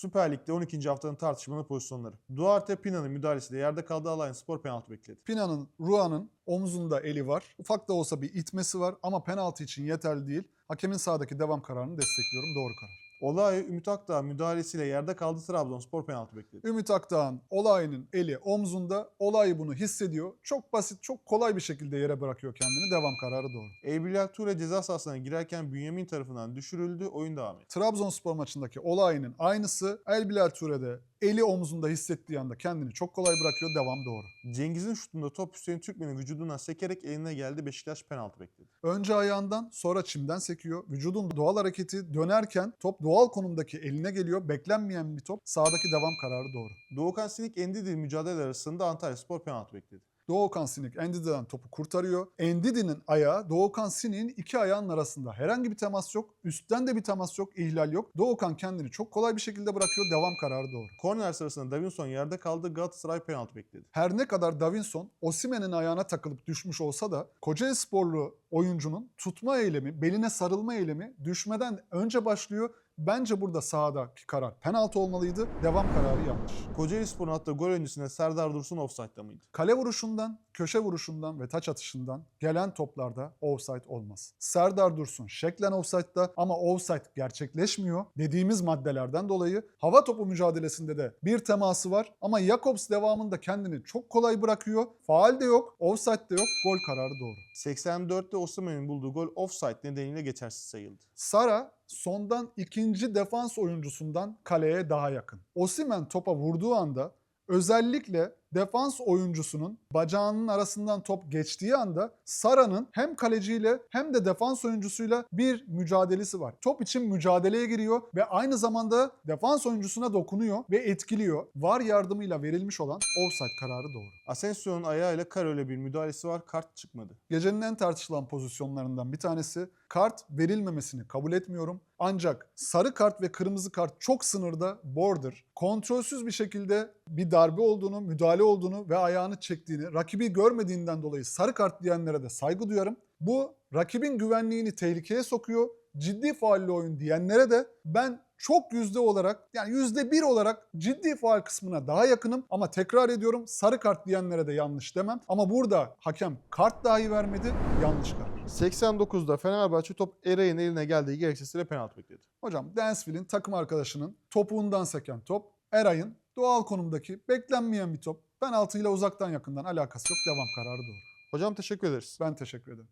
Süper Lig'de 12. haftanın tartışmalı pozisyonları. Duarte Pina'nın müdahalesiyle yerde kaldığı Alliance Spor penaltı bekledi. Pina'nın, Rua'nın omzunda eli var. Ufak da olsa bir itmesi var ama penaltı için yeterli değil. Hakemin sağdaki devam kararını destekliyorum. Doğru karar. Olay Ümit Akdağ müdahalesiyle yerde kaldığı Trabzonspor penaltı bekledi. Ümit Akdağ'ın olayının eli omzunda. Olay bunu hissediyor. Çok basit, çok kolay bir şekilde yere bırakıyor kendini. Devam kararı doğru. Eybilal Ture ceza sahasına girerken Bünyamin tarafından düşürüldü. Oyun devam etti. Trabzonspor maçındaki olayının aynısı Elbilal Ture'de eli omzunda hissettiği anda kendini çok kolay bırakıyor. Devam doğru. Cengiz'in şutunda top Hüseyin Türkmen'in vücudundan sekerek eline geldi. Beşiktaş penaltı bekledi. Önce ayağından sonra çimden sekiyor. Vücudun doğal hareketi dönerken top doğal konumdaki eline geliyor. Beklenmeyen bir top. Sağdaki devam kararı doğru. Doğukan Sinik Endidi mücadele arasında Antalya Spor penaltı bekledi. Doğukan Sinik Endidi'den topu kurtarıyor. Endidi'nin ayağı Doğukan Sinik'in iki ayağının arasında. Herhangi bir temas yok. Üstten de bir temas yok. ihlal yok. Doğukan kendini çok kolay bir şekilde bırakıyor. Devam kararı doğru. Korner sırasında Davinson yerde kaldı. Galatasaray penaltı bekledi. Her ne kadar Davinson Osimen'in ayağına takılıp düşmüş olsa da Kocaeli sporlu oyuncunun tutma eylemi, beline sarılma eylemi düşmeden önce başlıyor. Bence burada sahadaki karar penaltı olmalıydı. Devam kararı yanlış. Kocaeli Spor'un attığı gol öncesinde Serdar Dursun offside'da mıydı? Kale vuruşundan, köşe vuruşundan ve taç atışından gelen toplarda offside olmaz. Serdar Dursun şeklen offside'da ama offside gerçekleşmiyor. Dediğimiz maddelerden dolayı hava topu mücadelesinde de bir teması var ama Jakobs devamında kendini çok kolay bırakıyor. Faal de yok, offside de yok. Gol kararı doğru. 84'te Osimhen'in bulduğu gol offside nedeniyle geçersiz sayıldı. Sara sondan ikinci defans oyuncusundan kaleye daha yakın. Osimen topa vurduğu anda özellikle defans oyuncusunun bacağının arasından top geçtiği anda Sara'nın hem kaleciyle hem de defans oyuncusuyla bir mücadelesi var. Top için mücadeleye giriyor ve aynı zamanda defans oyuncusuna dokunuyor ve etkiliyor. VAR yardımıyla verilmiş olan offside kararı doğru. Asensio'nun ayağıyla Karol'e bir müdahalesi var. Kart çıkmadı. Gecenin en tartışılan pozisyonlarından bir tanesi kart verilmemesini kabul etmiyorum. Ancak sarı kart ve kırmızı kart çok sınırda border. Kontrolsüz bir şekilde bir darbe olduğunu, müdahale olduğunu ve ayağını çektiğini, rakibi görmediğinden dolayı sarı kart diyenlere de saygı duyarım. Bu rakibin güvenliğini tehlikeye sokuyor. Ciddi faalli oyun diyenlere de ben çok yüzde olarak yani yüzde bir olarak ciddi faal kısmına daha yakınım ama tekrar ediyorum sarı kart diyenlere de yanlış demem. Ama burada hakem kart dahi vermedi yanlış karar. 89'da Fenerbahçe top Eray'ın eline geldiği gerekçesiyle penaltı bekledi. Hocam Dansville'in takım arkadaşının topuğundan seken top Eray'ın doğal konumdaki beklenmeyen bir top. Penaltıyla uzaktan yakından alakası yok. Devam kararı doğru. Hocam teşekkür ederiz. Ben teşekkür ederim.